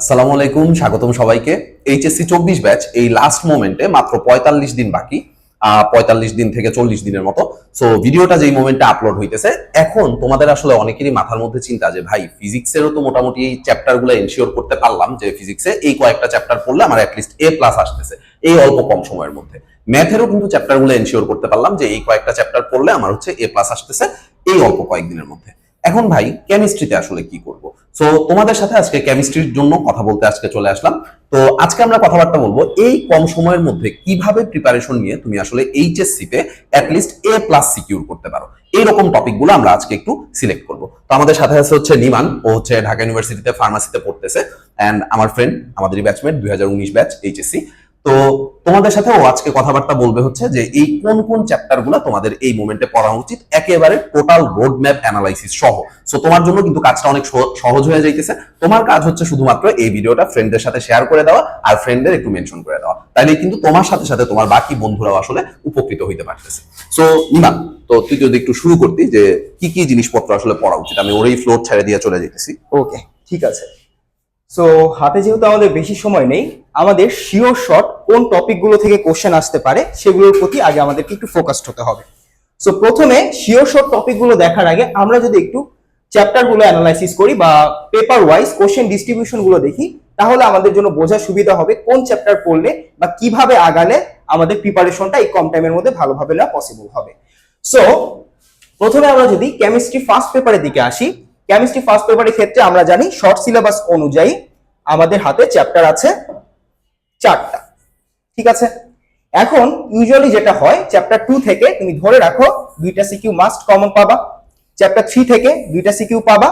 আসসালামু আলাইকুম, স্বাগতম সবাইকে। এইচএসসি চব্বিশ ব্যাচ, এই লাস্ট মোমেন্টে মাত্র পঁয়তাল্লিশ দিন বাকি। পঁয়তাল্লিশ দিন থেকে চল্লিশ দিনের মতো। সো ভিডিওটা যেই মোমেন্টে আপলোড হইতেছে, এখন তোমাদের আসলে অনেকেরই মাথার মধ্যে চিন্তা যে, ভাই ফিজিক্সেরও তো মোটামুটি এই চ্যাপ্টারগুলো এনশিওর করতে পারলাম যে ফিজিক্সে এই কয়েকটা চ্যাপ্টার পড়লে আমার অ্যাটলিস্ট এ প্লাস আসতেছে। এই অল্প কম সময়ের মধ্যে। ম্যাথেরও কিন্তু চ্যাপ্টারগুলো এনশিওর করতে পারলাম যে, এই কয়েকটা চ্যাপ্টার পড়লে আমার হচ্ছে এ প্লাস আসতেছে, এই অল্প কয়েকদিনের মধ্যে। এখন ভাই কেমিস্ট্রিতে আসলে কি করব? সো তোমাদের সাথে আজকে কেমিস্ট্রির জন্য কথা বলতে আজকে চলে আসলাম। তো আজকে আমরা কথাবার্তা বলব, এই কম সময়ের মধ্যে কীভাবে প্রিপারেশন নিয়ে তুমি আসলে এইচএসসি তে অ্যাটলিস্ট এ প্লাস সিকিউর করতে পারো। এইরকম টপিকগুলো আমরা আজকে একটু সিলেক্ট করব। তো আমাদের সাথে আছে হচ্ছে নিমান, ও হচ্ছে ঢাকা ইউনিভার্সিটিতে ফার্মাসিতে পড়তেছে। অ্যান্ড আমার ফ্রেন্ড আমাদেরই ব্যাচমেট দুই হাজার উনিশ ব্যাচ এইচএসসি তো তোমাদের সাথে ও আজকে কথাবার্তা বলবে হচ্ছে যে এই কোন কোন চ্যাপ্টারগুলো তোমাদের এই মোমেন্টে পড়া উচিত? একেবারে টোটাল রোড ম্যাপ অ্যানালাইসিস সহ। সো তোমার জন্য কিন্তু কাজটা অনেক সহ- সহজ হয়ে যাইতেছে। তোমার কাজ হচ্ছে শুধুমাত্র এই ভিডিওটা ফ্রেন্ডদের সাথে শেয়ার করে দেওয়া আর ফ্রেন্ডদের একটু মেনশন করে দেওয়া। তাইলে কিন্তু তোমার সাথে সাথে তোমার বাকি বন্ধুরাও আসলে উপকৃত হইতে পারতেছে। সো ইমান তো তুই যদি একটু শুরু করতি যে কি কি জিনিসপত্র আসলে পড়া উচিত? আমি ওর এই ফ্লোর ছেড়ে দিয়ে চলে যেতেছি ওকে ঠিক আছে। সো হাতে যেহেতু আমাদের বেশি সময় নেই, আমাদের শিওর শর্ট কোন টপিকগুলো থেকে কোশ্চেন আসতে পারে, সেগুলোর প্রতি আগে আমাদেরকে একটু ফোকাসড হতে হবে। সো প্রথমে শিওর শর্ট টপিকগুলো দেখার আগে আমরা যদি একটু চ্যাপ্টারগুলো অ্যানালাইসিস করি বা পেপার ওয়াইজ কোশ্চেন ডিস্ট্রিবিউশনগুলো দেখি, তাহলে আমাদের জন্য বোঝা সুবিধা হবে কোন চ্যাপ্টার পড়লে বা কীভাবে আগালে আমাদের প্রিপারেশনটা এই কম টাইমের মধ্যে ভালোভাবে না পসিবল হবে। সো প্রথমে আমরা যদি কেমিস্ট্রি ফার্স্ট পেপারের দিকে আসি কেমিস্ট্রি ফার্স্ট পেপারের ক্ষেত্রে আমরা জানি শর্ট সিলেবাস অনুযায়ী আমাদের হাতে চ্যাপ্টার আছে চারটা। ঠিক আছে? এখন ইউজুয়ালি যেটা হয় চ্যাপ্টার টু থেকে তুমি ধরে রাখো দুইটা সিকিউ মাস্ট কমন পাবা। চ্যাপ্টার থ্রি থেকে দুইটা সিকিউ পাবা।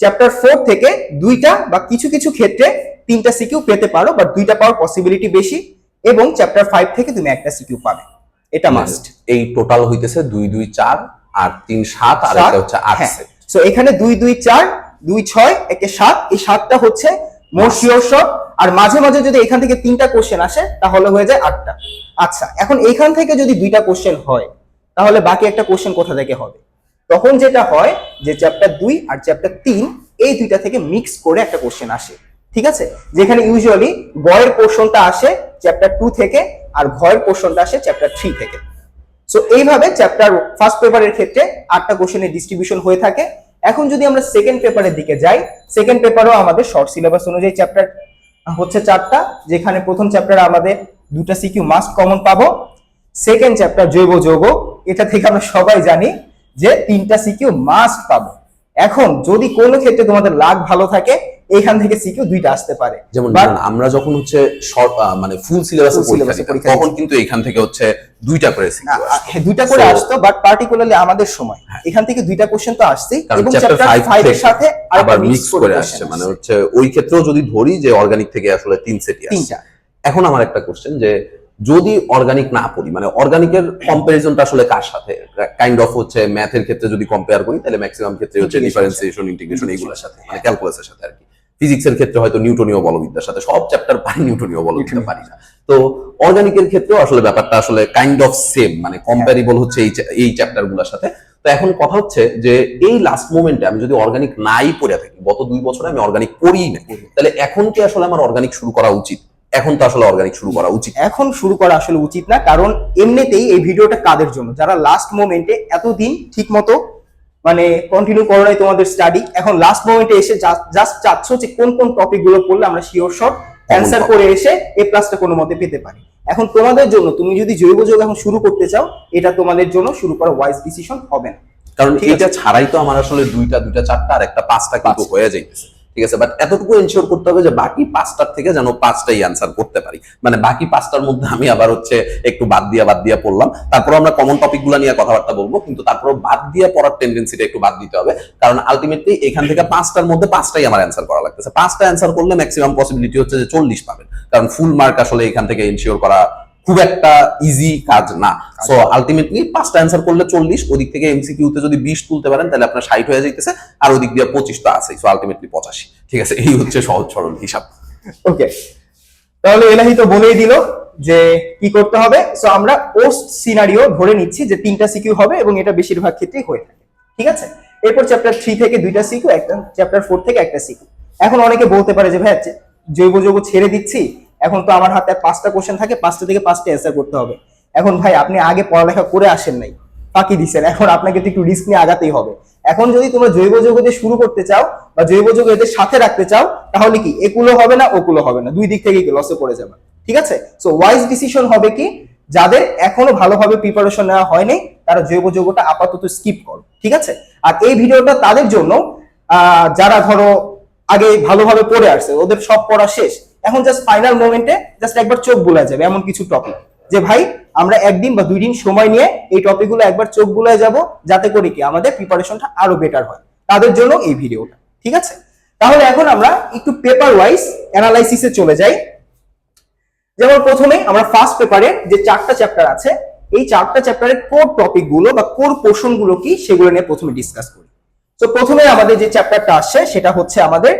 চ্যাপ্টার ফোর থেকে দুইটা বা কিছু কিছু ক্ষেত্রে তিনটা সিকিউ পেতে পারো বাট দুইটা পাওয়ার পসিবিলিটি বেশি। এবং চ্যাপ্টার ফাইভ থেকে তুমি একটা সিকিউ পাবে। এটা মাস্ট এই টোটাল হইতেছে দুই দুই চার আর তিন সাত আর এটা হচ্ছে আট হ্যাঁ। set। So, এখানে দুই দুই চার দুই ছয় একে সাত এই সাতটা হচ্ছে মোর শিওর আর মাঝে মাঝে যদি এখান থেকে তিনটা কোশ্চেন আসে, তাহলে হয়ে যায় আটটা। আচ্ছা এখন এখান থেকে যদি দুইটা কোশ্চেন হয়, তাহলে বাকি একটা কোশ্চেন কোথা থেকে হবে? তখন যেটা হয় যে চ্যাপ্টার দুই আর চ্যাপ্টার তিন, এই দুইটা থেকে মিক্স করে একটা কোশ্চেন আসে। ঠিক আছে? যেখানে ইউজুয়ালি গয়ের পোর্শনটা আসে চ্যাপ্টার টু থেকে, আর ঘয়ের পোর্শনটা আসে চ্যাপ্টার থ্রি থেকে। সো এইভাবে চ্যাপ্টার ফার্স্ট পেপারের ক্ষেত্রে আটটা কোশ্চেনের ডিস্ট্রিবিউশন হয়ে থাকে। এখন যদি আমরা সেকেন্ড পেপারের দিকে যাই সেকেন্ড পেপারও আমাদের শর্ট সিলেবাস অনুযায়ী চ্যাপ্টার হচ্ছে চারটা, যেখানে প্রথম চ্যাপ্টার আমাদের দুটা সিকিউ মাস্ট কমন পাবো সেকেন্ড চ্যাপ্টার জৈব যৌগ, এটা থেকে আমরা সবাই জানি যে তিনটা সিকিউ মাস্ট পাবো। এখন যদি কোনো ক্ষেত্রে তোমাদের লাগ ভালো থাকে এইখান থেকে সিকিউ দুইটা আসতে পারে। যেমন আমরা যখন হচ্ছে শর্ট মানে ফুল সিলেবাসে পরীক্ষা তখন কিন্তু এখান থেকে হচ্ছে দুইটা করে হ্যাঁ, দুইটা করে আসতো বাট পার্টিকুলারলি আমাদের সময়। এখান থেকে দুইটা কোশ্চেন তো কারণ এবং চ্যাপ্টার চ্যাপ্টার 5 5 এর সাথে আবার মিক্স করে আসছে মানে হচ্ছে ওই ক্ষেত্রেও যদি ধরি যে অর্গানিক থেকে আসলে তিন সেটই আসছে। এখন আমার একটা কোশ্চেন যে যদি অর্গানিক না পড়ি মানে অর্গানিকের কম্পারিজনটা আসলে কার সাথে? কাইন্ড অফ হচ্ছে ম্যাথের ক্ষেত্রে যদি কম্পেয়ার করি তাহলে ম্যাক্সিমাম ক্ষেত্রে হচ্ছে ডিফারেন্সিয়েশন ইন্টিগ্রেশন এইগুলোর সাথে মানে ক্যালকুলাসের সাথে আর কি। ফিজিক্সের ক্ষেত্রে হয়তো নিউটনীয় বলবিদ্যার সাথে সব চ্যাপ্টার পারি নিউটনীয় বলবিদ্যা পারি না। তো অর্গানিকের ক্ষেত্রেও আসলে ব্যাপারটা আসলে কাইন্ড অফ সেম মানে কম্পারিবল হচ্ছে এই এই চ্যাপ্টারগুলোর সাথে। তো এখন কথা হচ্ছে যে এই লাস্ট মোমেন্টে আমি যদি অর্গানিক নাই পড়ে থাকি গত দুই বছরে আমি অর্গানিক পড়িই না তাহলে এখন কি আসলে আমার অর্গানিক শুরু করা উচিত? এখন তো আসলে অর্গানিক শুরু করা উচিত। এখন শুরু করা আসলে উচিত না কারণ এমনিতেই এই ভিডিওটা কাদের জন্য? যারা লাস্ট মোমেন্টে এতদিন ঠিক মতো মানে কন্টিনিউ করো নাই তোমাদের স্টাডি এখন লাস্ট মোমেন্টে এসে জাস্ট চাচ্ছ যে কোন কোন টপিকগুলো পড়লে আমরা শিওর শর্ট অ্যান্সার করে এসে এ প্লাসটা কোনো মতে পেতে পারি। এখন তোমাদের জন্য তুমি যদি জৈব যোগ এখন শুরু করতে চাও এটা তোমাদের জন্য শুরু করা ওয়াইজ ডিসিশন হবে না। কারণ এটা ছাড়াই তো আমার আসলে দুইটা দুইটা চারটা আর একটা পাঁচটা কিন্তু হয়ে যাইতেছে। ঠিক আছে? বাট এতটুকু এনশিওর করতে হবে যে বাকি পাঁচটার থেকে যেন পাঁচটাই অ্যান্সার করতে পারি। মানে বাকি পাঁচটার মধ্যে আমি আবার হচ্ছে একটু বাদ দিয়া বাদ দিয়া পড়লাম। তারপর আমরা কমন টপিকগুলো নিয়ে কথাবার্তা বলব, কিন্তু তারপর বাদ দিয়া পড়ার টেন্ডেন্সিটা একটু বাদ দিতে হবে। কারণ আলটিমেটলি এখান থেকে পাঁচটার মধ্যে পাঁচটাই আমার অ্যান্সার করা লাগতেছে। পাঁচটা অ্যান্সার করলে ম্যাক্সিমাম পসিবিলিটি হচ্ছে যে চল্লিশ পাবেন। কারণ ফুল মার্ক আসলে এখান থেকে এনশিওর করা খুব একটা ইজি কাজ না। সো আলটিমেটলি পাঁচটা অ্যান্সার করলে চল্লিশ, ওদিক থেকে এমসিকিউ তে যদি বিশ তুলতে পারেন, তাহলে আপনার ষাট হয়ে যাইতেছে, আর ওদিক দিয়ে পঁচিশ তো আছে সো আলটিমেটলি পঁচাশি। ঠিক আছে, এই হচ্ছে সহজ সরল হিসাব। ওকে তাহলে এলাহি তো বলেই দিল যে কি করতে হবে। সো আমরা পোস্ট সিনারিও ধরে নিচ্ছি যে তিনটা সিকিউ হবে এবং এটা বেশিরভাগ ক্ষেত্রেই হয়ে থাকে। ঠিক আছে? এরপর চ্যাপ্টার থ্রি থেকে দুইটা সিকিউ একটা চ্যাপ্টার ফোর থেকে একটা সিকিউ এখন অনেকে বলতে পারে যে, ভাই জৈব যৌগ ছেড়ে দিচ্ছি এখন তো আমার হাতে পাঁচটা কোশ্চেন থাকে, পাঁচটা থেকে পাঁচটা অ্যান্সার করতে হবে। এখন ভাই, আপনি আগে পড়ালেখা করে আসেন নাই, ফাঁকি দিচ্ছেন এখন আপনাকে একটু রিস্ক নিয়ে আগাতেই হবে। এখন যদি তোমরা জৈব দিয়ে শুরু করতে চাও বা জৈব যৌগ এদের সাথে রাখতে চাও, তাহলে কি এগুলো হবে না ওগুলো হবে না? দুই দিক থেকেই লসে পড়ে যাবে? ঠিক আছে? সো ওয়াইজ ডিসিশন হবে কি, যাদের এখনও ভালোভাবে প্রিপারেশন নেওয়া হয়নি তারা জৈব যৌগটা আপাতত স্কিপ করো। ঠিক আছে? আর এই ভিডিওটা তাদের জন্য যারা ধরো আগে ভালোভাবে পড়ে আসছে, ওদের সব পড়া শেষ এখন জাস্ট ফাইনাল মোমেন্টে জাস্ট একবার চোখ বুলা যাবে এমন কিছু টপিক যে ভাই, আমরা একদিন বা দুই দিন সময় নিয়ে এই টপিকগুলো একবার চোখ বুলায় যাব, যাতে করে কি আমাদের প্রিপারেশনটা আরও বেটার হয়। তাদের জন্য এই ভিডিওটা ঠিক আছে? তাহলে এখন আমরা একটু পেপার ওয়াইজ অ্যানালাইসিসে চলে যাই। যেমন প্রথমে আমরা ফার্স্ট পেপারে যে চারটা চ্যাপ্টার আছে, এই চারটা চ্যাপ্টারের কোর টপিকগুলো বা কোর পোর্শনগুলো কি সেগুলো নিয়ে প্রথমে ডিসকাস করি। তো প্রথমে আমাদের যে চ্যাপ্টারটা আসছে, সেটা হচ্ছে আমাদের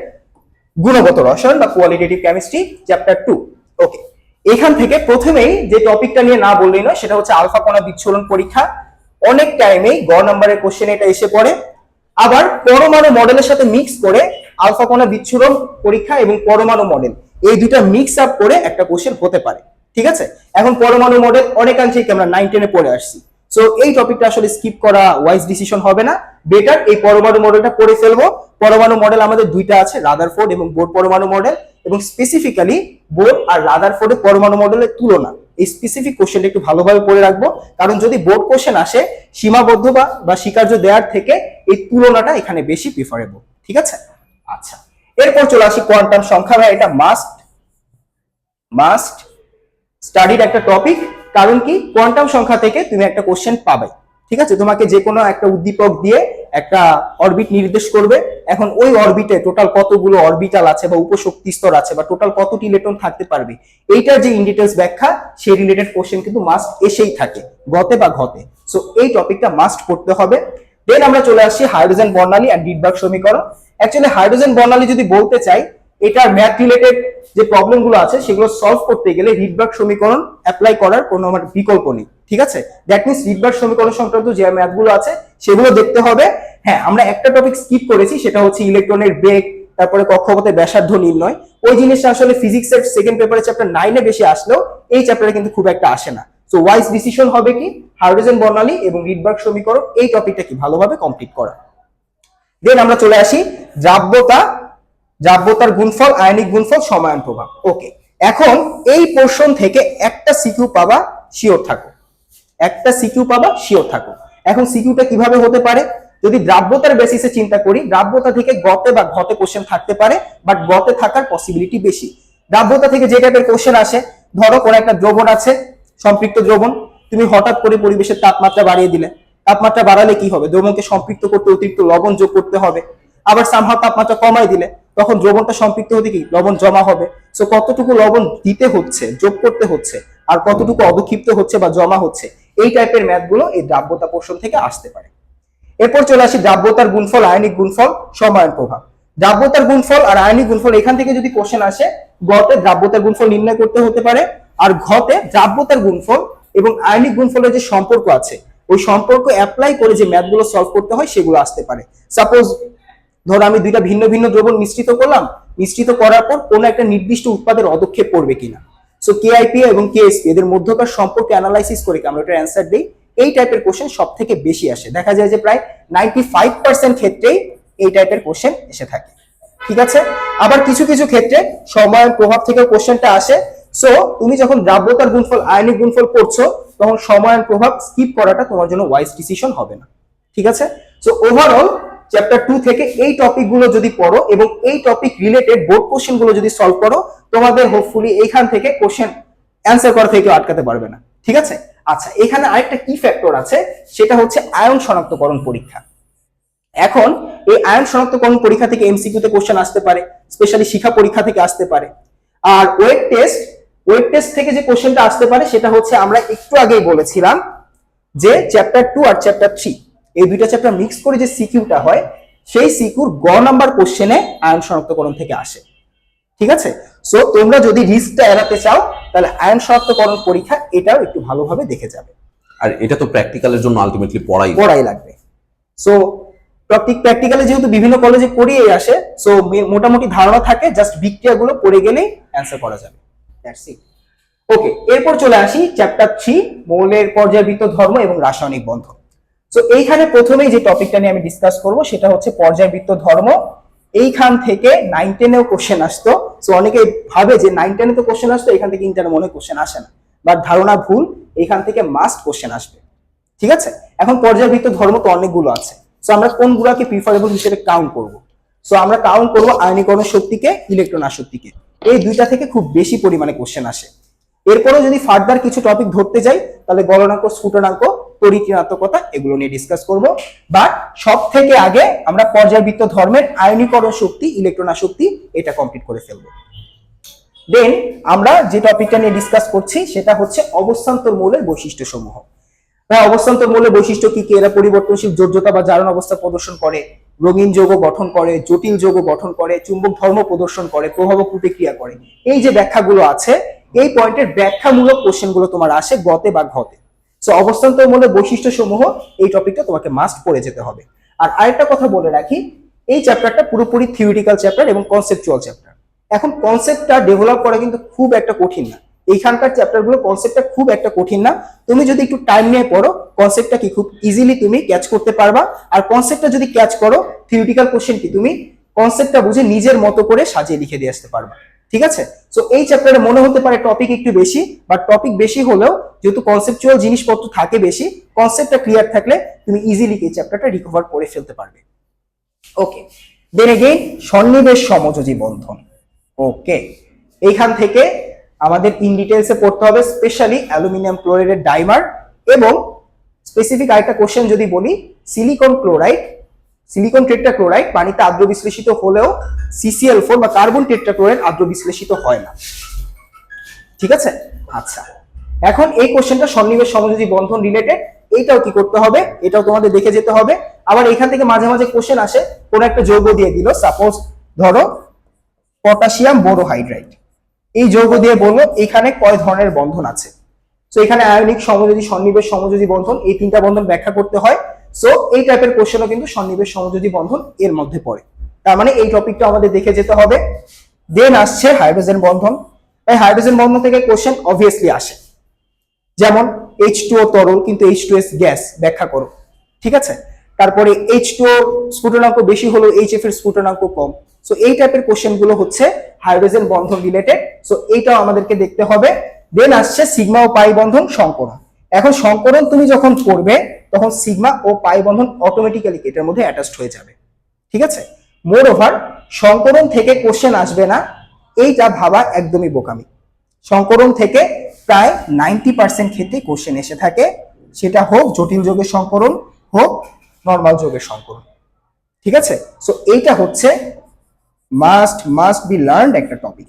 গুণগত রসায়ন বা qualitative chemistry chapter two okay এখান থেকে প্রথমেই যে টপিকটা নিয়ে না বললেই নয়, সেটা হচ্ছে আলফা কণা বিচ্ছুরণ পরীক্ষা। অনেক টাইমেই গ নম্বরের কোশ্চেন এটা এসে পড়ে। আবার পরমাণু মডেলের সাথে মিক্স করে আলফা কণা বিচ্ছুরণ পরীক্ষা এবং পরমাণু মডেল। এই দুটা মিক্স আপ করে একটা কোশ্চেন হতে পারে। ঠিক আছে? এখন পরমাণু মডেল অনেকাংশেই আমরা নাইন টেনে পড়ে আসছি। সো এই টপিকটা আসলে স্কিপ করা ওয়াইজ ডিসিশন হবে না। বেটার এই পরমাণু মডেলটা পড়ে ফেলব। পরমাণু মডেল আমাদের দুইটা আছে রাদারফোর্ড এবং বোর্ড পরমাণু মডেল এবং স্পেসিফিক্যালি বোর্ড আর রাদারফোর্ডের পরমাণু মডেলের তুলনা। এই স্পেসিফিক কোশ্চেনটা একটু ভালোভাবে পড়ে রাখব। কারণ যদি বোর্ড কোশ্চেন আসে সীমাবদ্ধ বা বা স্বীকার্য দেওয়ার থেকে এই তুলনাটা এখানে বেশি প্রিফারেবল ঠিক আছে? আচ্ছা। এরপর চলে আসি কোয়ান্টাম সংখ্যা। ভাই, এটা মাস্ট মাস্ট স্টাডির একটা টপিক কারণ কি? কোয়ান্টাম সংখ্যা থেকে তুমি একটা কোশ্চেন পাবে। ঠিক আছে? তোমাকে যে কোনো একটা উদ্দীপক দিয়ে একটা অরবিট নির্দেশ করবে। এখন ওই অরবিটে টোটাল কতগুলো অরবিটাল আছে বা উপশক্তি স্তর আছে বা টোটাল কতটি ইলেকট্রন থাকতে পারবে, এইটার যে ইন ডিটেলস ব্যাখ্যা, সেই রিলেটেড কোশ্চেন কিন্তু মাস্ট এসেই থাকে, গতে বা ঘতে। সো এই টপিকটা মাস্ট পড়তে হবে। দেন আমরা চলে আসছি হাইড্রোজেন বর্ণালী অ্যান্ড ডিডবার্গ সমীকরণ। অ্যাকচুয়ালি হাইড্রোজেন বর্ণালী যদি বলতে চাই এটার ম্যাথ রিলেটেড যে প্রবলেমগুলো আছে, সেগুলো সলভ করতে গেলে রিডবার্গ সমীকরণ অ্যাপ্লাই করার কোনো আমার বিকল্প নেই, ঠিক আছে? দ্যাট মিনস রিডবার্গ সমীকরণ সংক্রান্ত যে ম্যাথগুলো আছে, সেগুলো দেখতে হবে। হ্যাঁ আমরা একটা টপিক স্কিপ করেছি, সেটা হচ্ছে ইলেকট্রনের বেগ, তারপরে কক্ষপথের ব্যাসার্ধ নির্ণয়। ওই জিনিসটা আসলে ফিজিক্স এর সেকেন্ড পেপারে চ্যাপ্টার নাইনে বেশি আসলেও এই চ্যাপ্টারে কিন্তু খুব একটা আসে না। সো ওয়াইজ ডিসিশন হবে কি? হাইড্রোজেন বর্ণালী এবং রিডবার্গ সমীকরণ, এই টপিকটা কি ভালোভাবে কমপ্লিট করা। দেন আমরা চলে আসি দ্রাব্যতা দ্রাব্যতার গুণফল আয়নিক গুণফল সমায়ন প্রভাব। ওকে এখন এই পোর্শন থেকে একটা সিকিউ পাবা শিওর থাকো। একটা সিকিউ পাবা শিওর থাকো। এখন সিকিউটা কীভাবে হতে পারে? যদি দ্রাব্যতার বেসিসে চিন্তা করি, দ্রাব্যতা থেকে গতে বা ঘতে কোশ্চেন থাকতে পারে বাট গতে থাকার পসিবিলিটি বেশি। দ্রাব্যতা থেকে যে টাইপের কোশ্চেন আসে, ধরো কোন একটা দ্রবণ আছে, সম্পৃক্ত দ্রবণ, তুমি হঠাৎ করে পরিবেশের তাপমাত্রা বাড়িয়ে দিলে। তাপমাত্রা বাড়ালে কি হবে? দ্রবণকে সম্পৃক্ত করতে অতিরিক্ত লবণ যোগ করতে হবে। আবার সামহাও তাপমাত্রা কমাই দিলে। তখন দ্রবণটা সম্পৃক্ত হতে কি? লবণ জমা হবে। সো কতটুকু লবণ দিতে হচ্ছে, যোগ করতে হচ্ছে, আর কতটুকু অবক্ষিপ্ত হচ্ছে বা জমা হচ্ছে, এই টাইপের ম্যাথগুলো এই দ্রাব্যতা পোর্শন থেকে আসতে পারে। এরপর চলে আসি দ্রাব্যতার গুণফল, আয়নিক গুণফল সমায়ন প্রভাব। দ্রাব্যতার গুণফল আর আয়নিক গুণফল এখান থেকে যদি কোশ্চেন আসে গতে দ্রাব্যতার গুণফল নির্ণয় করতে হতে পারে, আর ঘতে দ্রাব্যতার গুণফল এবং আয়নিক গুণফলের যে সম্পর্ক আছে, ওই সম্পর্ক অ্যাপ্লাই করে যে ম্যাথগুলো সলভ করতে হয়, সেগুলো আসতে পারে। সাপোজ ধরো আমি দুইটা ভিন্ন ভিন্ন দ্রবণ মিশ্রিত করলাম, মিশ্রিত করার পর কোনো একটা নির্দিষ্ট উৎপাদের অদক্ষেপ পড়বে কিনা। সো কেআইপি এবং কেএসপি এদের মধ্যকার সম্পর্ক অ্যানালাইসিস করে আমরা এটার অ্যান্সার দিই। এই টাইপের কোশ্চেন সব থেকে বেশি আসে। দেখা যায় যে প্রায় নাইনটি ফাইভ পার্সেন্ট ক্ষেত্রেই এই টাইপের কোশ্চেন এসে থাকে। ঠিক আছে? আবার কিছু কিছু ক্ষেত্রে সময়ের প্রভাব থেকে কোশ্চেনটা আসে। সো তুমি যখন দ্রাব্যতার গুণফল, আয়নিক গুণফল করছ, তখন সময়ের প্রভাব স্কিপ করাটা তোমার জন্য ওয়াইজ ডিসিশন হবে না। ঠিক আছে? সো ওভারঅল চ্যাপ্টার টু থেকে এই টপিকগুলো যদি পড়ো এবং এই টপিক রিলেটেড বোর্ড কোশ্চেনগুলো যদি সলভ করো, তোমাদের হোপফুলি এইখান থেকে কোশ্চেন অ্যান্সার করা থেকে আটকাতে পারবে না। ঠিক আছে? আচ্ছা এখানে আরেকটা কি ফ্যাক্টর আছে, সেটা হচ্ছে আয়ন শনাক্তকরণ পরীক্ষা। এখন এই আয়ন শনাক্তকরণ পরীক্ষা থেকে এমসিকিউতে কোশ্চেন আসতে পারে স্পেশালি শিক্ষা পরীক্ষা থেকে আসতে পারে। আর ওয়েট টেস্ট ওয়েট টেস্ট থেকে যে কোশ্চেনটা আসতে পারে, সেটা হচ্ছে আমরা একটু আগেই বলেছিলাম যে চ্যাপ্টার টু আর চ্যাপ্টার থ্রি এই দুইটা চ্যাপ্টার মিক্স করে যে সিকিউটা হয় সেই সিকিউর গ নাম্বার কোশ্চেনে আয়ন শনাক্তকরণ থেকে আসে। ঠিক আছে? সো তোমরা যদি রিস্কটা এড়াতে চাও তাহলে আয়ন শনাক্তকরণ পরীক্ষা এটাও একটু ভালোভাবে দেখে যাবে। আর এটা তো প্র্যাকটিক্যালের জন্য আলটিমেটলি পড়াই। পড়াই লাগবে। সো টপিক প্র্যাকটিক্যালে যেহেতু বিভিন্ন কলেজে পড়িয়ে আসে সো মোটামুটি ধারণা থাকে জাস্ট বিক্রিয়াগুলো পড়ে গেলেই অ্যান্সার করা যাবে। দ্যাটস ইট ওকে এরপর চলে আসি চ্যাপ্টার থ্রি মৌলের পর্যায়বৃত্ত ধর্ম এবং রাসায়নিক বন্ধন। সো এইখানে প্রথমেই যে টপিকটা নিয়ে আমি ডিসকাস করব, সেটা হচ্ছে পর্যায়বৃত্ত ধর্ম। এইখান থেকে নাইন টেনেও কোশ্চেন আসতো। সো অনেকে ভাবে যে নাইন টেনে তো কোশ্চেন আসতো এখান থেকে ইন্টার মনে কোশ্চেন আসে না। বা ধারণা ভুল এখান থেকে মাস্ট কোশ্চেন আসবে। ঠিক আছে? এখন পর্যায়বৃত্ত ধর্ম তো অনেকগুলো আছে। সো আমরা কোনগুলোকে প্রিফারেবল হিসেবে কাউন্ট করব? সো আমরা কাউন্ট করব আয়নীকরণ শক্তিকে ইলেকট্রন আসক্তিকে। এই দুইটা থেকে খুব বেশি পরিমাণে কোশ্চেন আসে। এরপরেও যদি ফার্দার কিছু টপিক ধরতে যাই, তাহলে গলনাঙ্ক, স্ফুটনাঙ্ক তরিতীনাত্মকতা এগুলো নিয়ে ডিসকাস করব। বাট সব থেকে আগে আমরা পর্যায়বৃত্ত ধর্মের আয়নীকরণ শক্তি, ইলেকট্রন শক্তি এটা কমপ্লিট করে ফেলব। দেন আমরা যে টপিকটা নিয়ে ডিসকাস করছি, সেটা হচ্ছে অবস্থান্তর মৌলের বৈশিষ্ট্য সমূহ হ্যাঁ অবস্থান্তর মৌলের বৈশিষ্ট্য কি কি? এরা পরিবর্তনশীল যোজ্যতা বা জারণ অবস্থা প্রদর্শন করে, রঙিন যৌগ গঠন করে, জটিল যৌগ গঠন করে, চুম্বক ধর্ম প্রদর্শন করে প্রভাবক প্রতিক্রিয়া করে। এই যে ব্যাখ্যাগুলো আছে এই পয়েন্টের ব্যাখ্যামূলক কোশ্চেনগুলো তোমার আসে গতে বা ঘতে। সো অবস্থান্তর মৌলের বৈশিষ্ট্য সমূহ এই টপিকটা তোমাকে মাস্ট পড়ে যেতে হবে। আর আরেকটা কথা বলে রাখি, এই চ্যাপ্টারটা পুরোপুরি থিওরিটিক্যাল চ্যাপ্টার এবং কনসেপচুয়াল চ্যাপ্টার এখন কনসেপ্টটা ডেভেলপ করা কিন্তু খুব একটা কঠিন না। এইখানকার চ্যাপ্টারগুলো কনসেপ্টটা খুব একটা কঠিন না। তুমি যদি একটু টাইম নিয়ে পড়ো কনসেপ্টটা কি খুব ইজিলি তুমি ক্যাচ করতে পারবা। আর কনসেপ্টটা যদি ক্যাচ করো থিওরিটিক্যাল কোশ্চেন কি তুমি কনসেপ্টটা বুঝে নিজের মতো করে সাজিয়ে লিখে দিয়ে আসতে পারবা। ঠিক আছে? সো এই চ্যাপ্টারে মনে হতে পারে টপিক একটু বেশি বাট টপিক বেশি হলেও যেহেতু কনসেপচুয়াল জিনিসপত্র থাকে বেশি কনসেপ্টটা ক্লিয়ার থাকলে তুমি ইজিলি এই চ্যাপ্টারটা রিকভার করে ফেলতে পারবে। ওকে দেন এগেইন সন্নিবেশ সমযোজী বন্ধন। ওকে এইখান থেকে আমাদের ইন ডিটেলসে পড়তে হবে স্পেশালি অ্যালুমিনিয়াম ক্লোরাইডের ডাইমার এবং স্পেসিফিক আরেকটা কোশ্চেন যদি বলি silicon chloride silicon tetrachloride পানিতে আদ্র বিশ্লেষিত হলেও সিসিএল ফোর বা কার্বন টেট্রা ক্লোরাইড আদ্র বিশ্লেষিত হয় না। ঠিক আছে? আচ্ছা। এখন এই কোশ্চেনটা সন্নিবেশ সমযোজী বন্ধন রিলেটেড এইটাও কি করতে হবে? এটাও তোমাদের দেখে যেতে হবে। আবার এখান থেকে মাঝে মাঝে কোশ্চেন আসে, কোন একটা যৌগ দিয়ে দিল। সাপোজ ধরো পটাশিয়াম বোরোহাইড্রাইট এই যৌগ দিয়ে বলল, এখানে কয় ধরনের বন্ধন আছে? তো এখানে আয়নিক সমযোজী সন্নিবেশ সমযোজী বন্ধন, এই তিনটা বন্ধন ব্যাখ্যা করতে হয়। সো এই টাইপের কোশ্চেনও কিন্তু সন্নিবেশ সমযোজী বন্ধন এর মধ্যে পড়ে। তার মানে এই টপিকটা আমাদের দেখে যেতে হবে। দেন আসছে হাইড্রোজেন বন্ধন। এই হাইড্রোজেন বন্ধন থেকে কোশ্চেন অবভিয়াসলি আসে। যেমন এইচ তরল কিন্তু এইচ গ্যাস ব্যাখ্যা করো। ঠিক আছে? তারপরে এইচ টু স্ফুটনাঙ্ক বেশি হলেও এইচ এফ এর স্ফুটনাঙ্ক কম। সো এই টাইপের কোশ্চেনগুলো হচ্ছে হাইড্রোজেন বন্ধন রিলেটেড সো এইটাও আমাদেরকে দেখতে হবে। দেন আসছে সিগমা ও পাই বন্ধন সংকরণ। এখন সংকরণ তুমি যখন করবে তখন সিগমা ও পাই বন্ধন অটোমেটিক্যালি এটার মধ্যে অ্যাটাচড হয়ে যাবে। ঠিক আছে? মোর ওভার সংকরণ থেকে কোশ্চেন আসবে না, এইটা ভাবা একদমই বোকামি। সংকরণ থেকে প্রায় নাইনটি পার্সেন্ট ক্ষেত্রে কোশ্চেন এসে থাকে, সেটা হোক জটিল যোগের সংকরণ, হোক নর্মাল যোগের সংকরণ। ঠিক আছে? সো এইটা হচ্ছে মাস্ট মাস্ট বি লার্নড একটা টপিক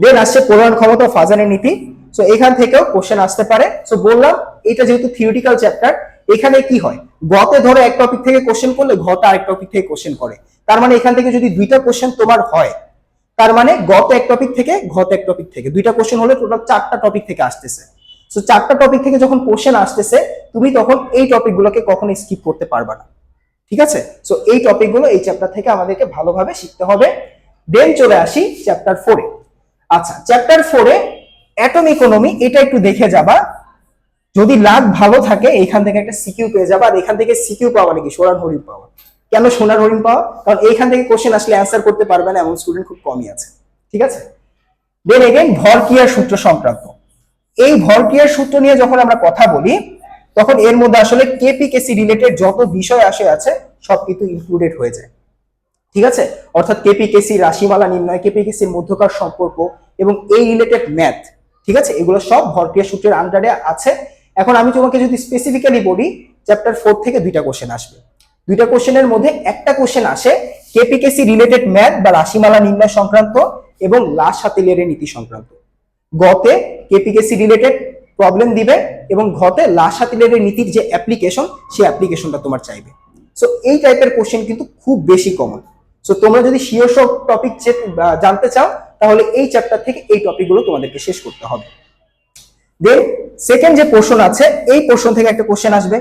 দেন আসছে পরিমাণ ক্ষমতা ফাজানের নীতি। সো এখান থেকেও কোশ্চেন আসতে পারে। সো বললাম এটা যেহেতু থিওরিটিক্যাল চ্যাপ্টার এখানে কি হয়? গতে ধরো এক টপিক থেকে কোশ্চেন করলে, ঘটা আরেক টপিক থেকে কোশ্চেন করে। তার মানে এখান থেকে যদি দুইটা কোশ্চেন তোমার হয়, তার মানে গত এক টপিক থেকে, ঘত এক টপিক থেকে। দুইটা কোশ্চেন হলে টোটাল চারটা টপিক থেকে আসতেছে। সো চারটা টপিক থেকে যখন কোশ্চেন আসতেছে, তুমি তখন এই টপিকগুলোকে কখনো স্কিপ করতে পারবা না। ঠিক আছে? সো এই টপিকগুলো এই চ্যাপ্টার থেকে আমাদেরকে ভালোভাবে শিখতে হবে। দেন চলে আসি চ্যাপ্টার ফোরে আচ্ছা চ্যাপ্টার ফোরে অ্যাটম ইকোনমি এটা একটু দেখে যাবা। যদি লাভ ভালো থাকে এখান থেকে একটা সিকিউ পেয়ে যাবা, আর এখান থেকে সিকিউ পাওয়া নাকি সোনার হরিণ পাওয়া। কেন সোনার হরিণ পাওয়া? কারণ এইখান থেকে কোশ্চেন আসলে অ্যান্সার করতে পারবে না, এমন স্টুডেন্ট খুব কমই আছে। ঠিক আছে? দেন এগেন ভর ক্রিয়ার সূত্র সংক্রান্ত। এই ভর ক্রিয়ার সূত্র নিয়ে যখন আমরা কথা বলি, তখন এর মধ্যে আসলে কেপিকেসি রিলেটেড যত বিষয় আসে, আছে, সব কিন্তু ইনক্লুডেড হয়ে যায়। ঠিক আছে? অর্থাৎ কেপিকেসি রাশিমালা নির্ণয় কেপিকেসির মধ্যকার সম্পর্ক এবং এই রিলেটেড ম্যাথ ঠিক আছে? এগুলো সব ভরক্রিয়া সূত্রের আন্ডারে আছে। এখন আমি তোমাকে যদি স্পেসিফিক্যালি বলি চ্যাপ্টার ফোর থেকে দুইটা কোশ্চেন আসবে। দুইটা কোশ্চেনের মধ্যে একটা কোশ্চেন আসে কেপিকেসি রিলেটেড ম্যাথ বা রাশিমালা নির্ণয় সংক্রান্ত এবং লাশ হাতিলের নীতি সংক্রান্ত। গতে কেপিকেসি রিলেটেড প্রবলেম দিবে এবং ঘতে লাশ হাতিলের নীতির যে অ্যাপ্লিকেশন সেই অ্যাপ্লিকেশনটা তোমার চাইবে। সো এই টাইপের কোশ্চেন কিন্তু খুব বেশি কমন সো তোমরা যদি শিওর সব টপিক জানতে চাও, তাহলে এই চ্যাপ্টার থেকে এই টপিকগুলো তোমাদেরকে শেষ করতে হবে। দেন সেকেন্ড যে পোর্শন আছে, এই পোর্শন থেকে একটা কোশ্চেন আসবে।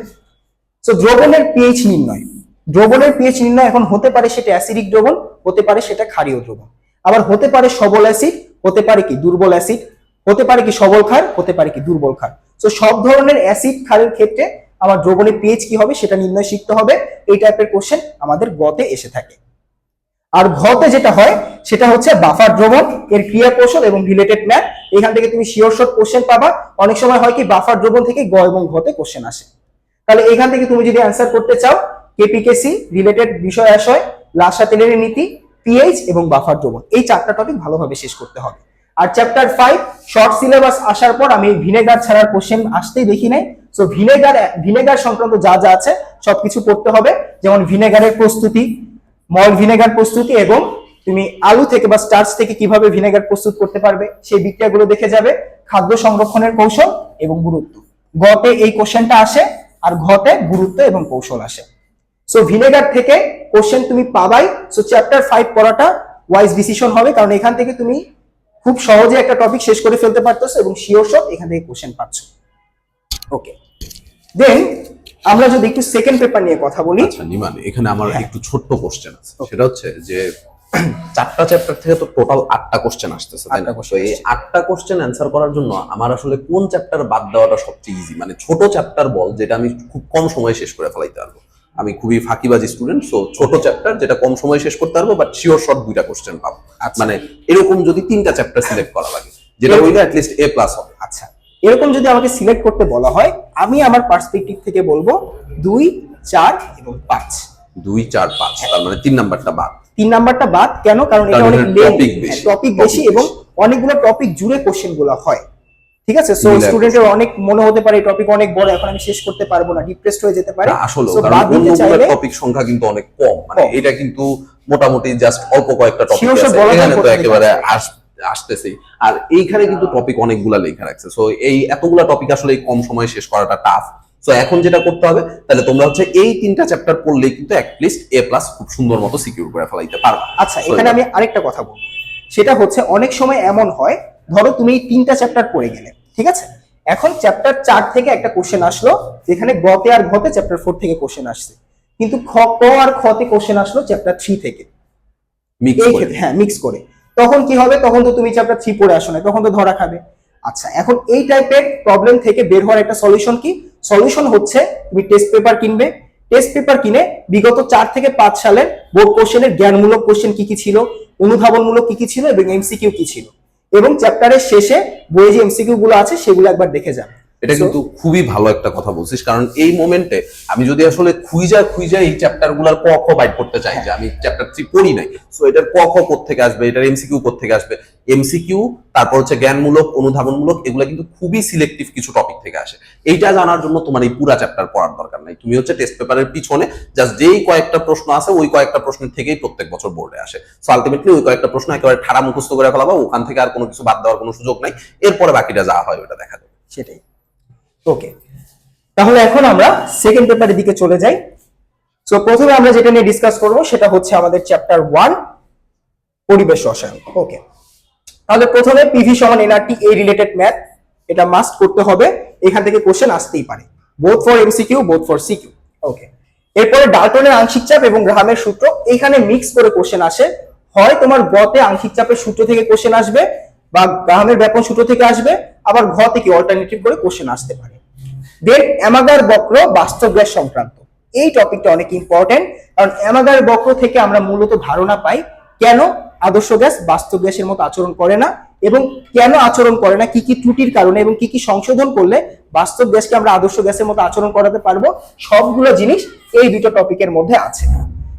সো দ্রবণের পিএইচ নির্ণয়। দ্রবণের পিএইচ নির্ণয় এখন হতে পারে সেটা অ্যাসিডিক দ্রবণ, হতে পারে সেটা ক্ষারীয় দ্রবণ। আবার হতে পারে সবল অ্যাসিড হতে পারে কি দুর্বল অ্যাসিড হতে পারে কি সবল ক্ষার, হতে পারে কি দুর্বল ক্ষার। তো সব ধরনের অ্যাসিড ক্ষারের ক্ষেত্রে আমার দ্রবণের পিএইচ কি হবে সেটা নির্ণয় শিখতে হবে। এই টাইপের কোশ্চেন আমাদের গতে এসে থাকে। আর ঘতে যেটা হয়, সেটা হচ্ছে বাফার দ্রবণ, এর ক্রিয়া কৌশল এবং রিলেটেড ম্যাথ এখান থেকে তুমি শিওর শর্ট কোশ্চেন পাবা। অনেক সময় হয় কি বাফার দ্রবণ থেকে গ এবং ঘতে কোশ্চেন আসে। তাহলে এখান থেকে তুমি যদি অ্যান্সার করতে চাও কেপিকেসি রিলেটেড বিষয় আশয় লাসা তেলের নীতি পিএইচ এবং বাফার দ্রবণ। এই চারটা টপিক ভালোভাবে শেষ করতে হবে। আর চ্যাপ্টার ফাইভ শর্ট সিলেবাস আসার পর আমি ভিনেগার ছাড়ার কোশ্চেন আসতেই দেখি নাই। সো ভিনেগার ভিনেগার সংক্রান্ত যা যা আছে, সবকিছু পড়তে হবে। যেমন ভিনেগারের প্রস্তুতি মল ভিনেগার প্রস্তুতি এবং তুমি আলু থেকে বা স্টার্চ থেকে কীভাবে ভিনেগার প্রস্তুত করতে পারবে, সেই বিক্রিয়াগুলো দেখে যাবে, খাদ্য সংরক্ষণের কৌশল এবং গুরুত্ব। গতে এই কোশ্চেনটা আসে আর ঘতে গুরুত্ব এবং কৌশল আসে। সো ভিনেগার থেকে কোশ্চেন তুমি পাবাই। সো চ্যাপ্টার ফাইভ পড়াটা ওয়াইজ ডিসিশন হবে, কারণ এখান থেকে তুমি খুব সহজে একটা টপিক শেষ করে ফেলতে পারতেছো এবং শিওর শট এখান থেকে কোশ্চেন পাচ্ছ। ওকে দেন আমরা যদি একটু সেকেন্ড পেপার নিয়ে কথা বলি। আচ্ছা নিমান এখানে আমার হ্যাঁ। একটু ছোট্ট কোশ্চেন আছে। সেটা হচ্ছে যে চারটা চ্যাপ্টার থেকে তো টোটাল আটটা কোশ্চেন আসতেছে তাই না? এই আটটা কোশ্চেন অ্যান্সার করার জন্য আমার আসলে কোন চ্যাপ্টার বাদ দেওয়াটা সবচেয়ে ইজি মানে ছোট চ্যাপ্টার বল যেটা আমি খুব কম সময়ে শেষ করে ফেলাইতে পারব। আমি খুবই ফাঁকিবাজি স্টুডেন্ট সো ছোট চ্যাপ্টার যেটা কম সময়ে শেষ করতে পারব বাট শিওর শর্ট দুইটা কোশ্চেন পাবো। আচ্ছা। মানে এরকম যদি তিনটা চ্যাপ্টার সিলেক্ট করা লাগে যেটা হইলে অ্যাটলিস্ট এ প্লাস হবে। আচ্ছা। এরকম যদি আমাকে সিলেক্ট করতে বলা হয় আমি আমার পার্সপেক্টিভ থেকে বলব দুই চার এবং পাঁচ। দুই চার পাঁচ তার মানে তিন নাম্বারটা বাদ। তিন নাম্বারটা বাদ কেন? কারণ এটা অনেক এখানে topic বেশি। টপিক বেশি এবং অনেকগুলো টপিক জুড়ে কোশ্চেনগুলো হয়। ঠিক আছে? সো স্টুডেন্টের অনেক মনে হতে পারে এই টপিক অনেক বড় এখন আমি শেষ করতে পারব না ডিপ্রেসড হয়ে যেতে পারে। আসলে কারণ বাদ দিতে অন্যগুলোর চাইলে টপিক সংখ্যা কিন্তু অনেক কম। মানে এটা কিন্তু মোটামুটি জাস্ট অল্প কয়েকটা টপিক আছে। এখানে তো একেবারে আসবে। আস- আসতেছেই আর এইখানে কিন্তু টপিক অনেকগুলা লেখা রাখছে। সো এই এতগুলা টপিক আসলে কম সময়ে শেষ করাটা টাফ সো এখন যেটা করতে হবে তাহলে তোমরা হচ্ছে এই তিনটা চ্যাপ্টার পড়লেই কিন্তু অ্যাটলিস্ট এ প্লাস খুব সুন্দর মতো সিকিউর করে ফেলাইতে পারবে আচ্ছা এখানে আমি আরেকটা কথা বলব। সেটা হচ্ছে অনেক সময় এমন হয় ধরো তুমি এই তিনটা চ্যাপ্টার পড়ে গেলে ঠিক আছে? এখন চ্যাপ্টার চার থেকে একটা কোশ্চেন আসলো যেখানে গতে আর ঘতে চ্যাপ্টার ফোর থেকে কোশ্চেন আসছে। কিন্তু খ ক আর খতে কোশ্চেন আসলো চ্যাপ্টার থ্রি থেকে। মিক্স এই করে। ক্ষেত্রে হ্যাঁ মিক্স করে। তখন কি হবে? তখন তো তুমি চ্যাপ্টার থ্রি পড়ে আসো না, তখন তো ধরা খাবে। আচ্ছা এখন এই টাইপের প্রবলেম থেকে বের হওয়ার একটা সলিউশন কি? সলিউশন হচ্ছে তুমি টেস্ট পেপার কিনবে। টেস্ট পেপার কিনে বিগত চার থেকে পাঁচ সালের বোর্ড কোশ্চেনের জ্ঞানমূলক কোশ্চেন কি কি ছিল, অনুধাবনমূলক কি কি ছিল এবং এমসিকিউ কি ছিল? এবং চ্যাপ্টারের শেষে বইয়ে যে এমসিকিউ গুলো আছে, সেগুলো একবার দেখে যাবে। এটা কিন্তু খুবই ভালো একটা কথা বলছিস। কারণ এই মোমেন্টে আমি যদি আসলে খুইজা খুইজা এই চ্যাপ্টারগুলার ক খ বাইট করতে চাই যে আমি চ্যাপ্টার থ্রি পড়ি নাই। সো এটার ক খ থেকে আসবে এটার এমসিকিউ থেকে আসবে? এমসিকিউ তারপর হচ্ছে জ্ঞানমূলক অনুধাবনমূলক এগুলো কিন্তু খুবই সিলেক্টিভ কিছু টপিক থেকে আসে। এইটা জানার জন্য তোমার এই পুরা চ্যাপ্টার পড়ার দরকার নাই। তুমি হচ্ছে টেস্ট পেপারের পিছনে জাস্ট যেই কয়েকটা প্রশ্ন আছে ওই কয়েকটা প্রশ্নের থেকেই প্রত্যেক বছর বোর্ডে আসে। সো আলটিমেটলি ওই কয়েকটা প্রশ্ন একেবারে ঠাড়া মুখস্থ করে ফেলাবা ওখান থেকে আর কোনো কিছু বাদ দেওয়ার কোনো সুযোগ নাই। এরপরে বাকিটা যা হয় ওটা দেখা যাবে। সেটাই। ওকে তাহলে এখন আমরা সেকেন্ড পেপারের দিকে চলে যাই। সো প্রথমে আমরা যেটা নিয়ে ডিসকাস করব, সেটা হচ্ছে আমাদের চ্যাপ্টার ওয়ান পরিবেশ রসায়ন। ওকে তাহলে প্রথমে পিভি সমান এনআরটি এই রিলেটেড ম্যাথ এটা মাস্ট করতে হবে। এখান থেকে কোশ্চেন আসতেই পারে। Both for MCQ both for CQ okay এরপরে ডাল্টনের আংশিক চাপ এবং গ্রাহামের সূত্র, এখানে মিক্স করে কোশ্চেন আসে। হয় তোমার গতে আংশিক চাপের সূত্র থেকে কোশ্চেন আসবে, বা গ্রাহামের ব্যাপন সূত্র থেকে আসবে আবার ঘ থেকে অল্টারনেটিভ করে কোশ্চেন আসতে পারে। দেন অ্যামাগার বক্র বাস্তব গ্যাস সংক্রান্ত। এই টপিকটা অনেক ইম্পর্টেন্ট কারণ অ্যামাগার বক্র থেকে আমরা মূলত ধারণা পাই কেন আদর্শ গ্যাস বাস্তব গ্যাসের মতো আচরণ করে না এবং কেন আচরণ করে না, কি কি ত্রুটির কারণে এবং কি কি সংশোধন করলে বাস্তব গ্যাসকে আমরা আদর্শ গ্যাসের মতো আচরণ করাতে পারব, সবগুলো জিনিস এই দুটো টপিকের মধ্যে আছে।